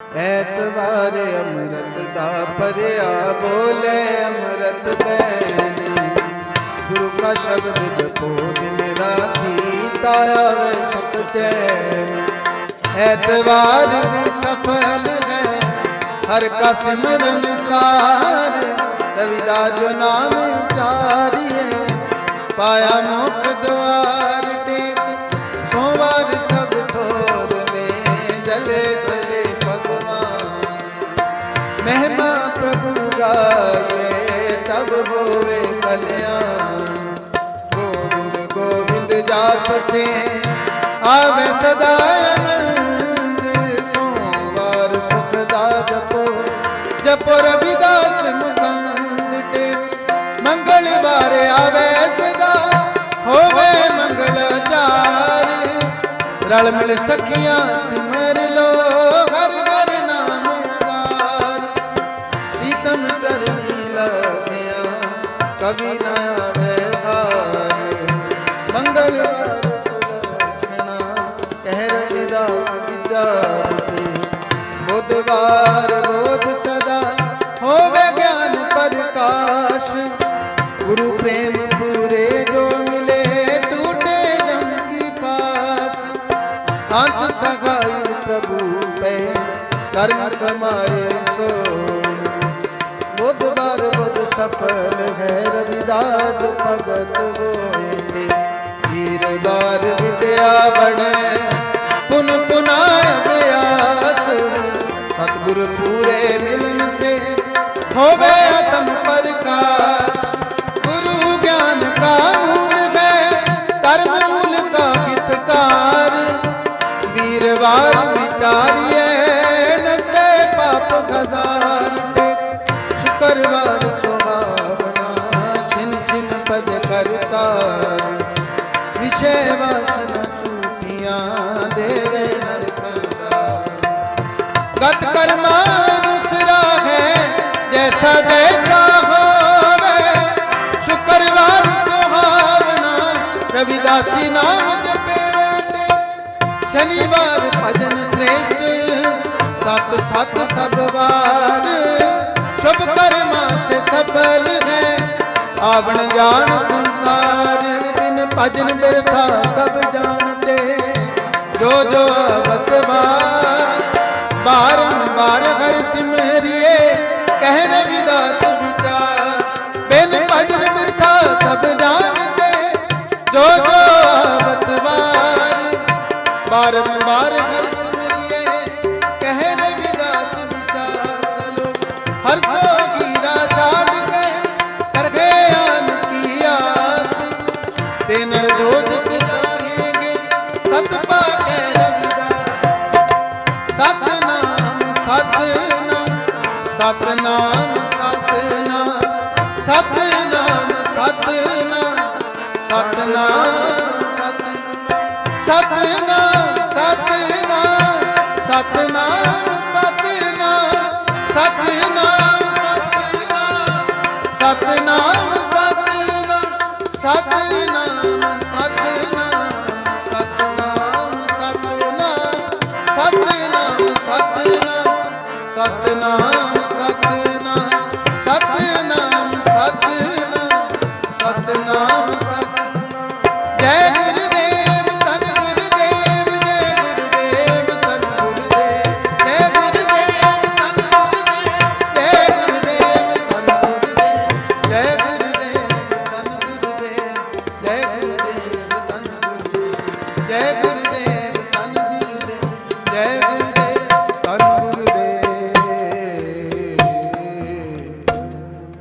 ਐਤਵਾਰ ਅੰਮ੍ਰਿਤ ਦਾ ਭਰਿਆ ਬੋਲੇ ਅੰਮ੍ਰਿਤ ਬੈਣੀ ਗੁਰੂ ਕਾ ਸ਼ਬਦ ਜਪੋ, ਦਿਨ ਰਾਤੀ ਤਾਇਆ ਵੇ ਸੁਖ ਚੈਨ ਐਤਵਾਰ ਵੀ ਸਫਲ ਹੈ, ਹਰ ਕਾ ਸਿਮਰਨ ਸਾਰ। ਰਵਿਦਾਸ ਜੋ ਨਾਮ ਚਾਰੀਏ, ਪਾਇਆ ਮੁਖ ਦੁਆਰ। ਪ੍ਰਭੂ ਗਾਏ ਤਬ ਹੋਵੇ ਕਲਿਆਣ। ਗੋਬਿੰਦ ਗੋਬਿੰਦ ਜਾਪ ਸੇ ਆਵੇ ਸਦਾ ਆਨੰਦ। ਸੋਵਾਰ ਸੁਖ ਦਾ ਜਪੋ ਜਪੋ ਰਵਿਦਾਸ ਮੁਕੰਦ ਟੇਕ ਮੰਗਲਵਾਰ ਆਵੇ ਸਦਾ, ਹੋਵੇ ਮੰਗਲਾਚਾਰ ਰਲ ਮਿਲ ਸਖੀਆਂ ਸਿਮਰ ਲੋ, ਹਰ ਕਵੀ ਨਾ ਆਵੇ ਹਾਰ। ਮੰਗਲਵਾਰ ਸੁਲਖਣਾ ਕਹਿ ਰਵਿਦਾਸ ਵਿਚਾਰਤੀ ਬੁੱਧਵਾਰ ਬੋਧ ਸਦਾ ਹੋਵੇ ਗਿਆਨ ਪ੍ਰਕਾਸ਼। ਗੁਰੂ ਪ੍ਰੇਮ ਪੂਰੇ ਜੋ ਮਿਲੇ, ਟੂਟੇ ਜਮ ਕੀ ਪਾਸ ਅੰਤ ਸਗਾਈ ਪ੍ਰਭੂ ਪੈ ਕਰਮ ਕਮਾਏ ਸੋਈ ਬੁੱਧਵਾਰ ਬੁੱਧ ਸਫਲ ਹੈ ਰਵਿਦਾਸ ਭਗਤ ਹੋਏ ਵੀਰਵਾਰ ਵਿਦਿਆ ਬਣੇ, ਪੁਨ ਪੁਨਾਇ ਅਭਿਆਸ ਸਤਿਗੁਰ ਪੂਰੇ ਮਿਲਨ ਸੇ ਹੋਵੇ ਆਤਮ ਪ੍ਰਕਾਸ਼ ਵਾਸਨਾ ਝੂਠੀਆਂ ਦੇਵੇ ਨਰਕਾਂ ਗਤ ਕਰਮਾਨੁਸਰਾ ਹੈ ਜੈਸਾ ਜੈਸਾ ਹੋਵੇ, ਸ਼ੁਕਰਵਾਰ ਸੁਹਾਵਨਾ ਰਵਿਦਾਸੀ ਨਾਮ ਜਪੇ ਸ਼ਨੀਵਾਰ ਭਜਨ ਸ੍ਰੇਸ਼ਟ, ਸਤ ਸਤ ਸਭ ਵਾਰ। ਸ਼ੁਭ ਕਰਮਾਂ ਸੇ ਸਫਲ ਹੈ, ਆਵਣ ਜਾਣ ਸੰਸਾਰ। ਭਜਨ ਬਿਰਥਾ ਸਭ ਜਾਣਦੇ। ਜੋ ਜੋ ਬਤਵਾਰ ਬਾਰੰਬਾਰ ਹਰ ਸਿਮਰਿਏ ਕਹਿ ਰਵਿਦਾਸ ਸਤਨਾਮ ਸਤਨਾਮ ਸਤਨਾਮ ਸਤਨਾਮ ਸਤਨਾਮ ਸਤਨਾਮ ਸਤਨਾਮ ਸਤਨਾਮ ਸਤਨਾਮ ਸਤਨਾਮ ਸਤਨਾਮ ਸਤਨਾਮ ਸਤਨਾਮ ਸਤਨਾਮ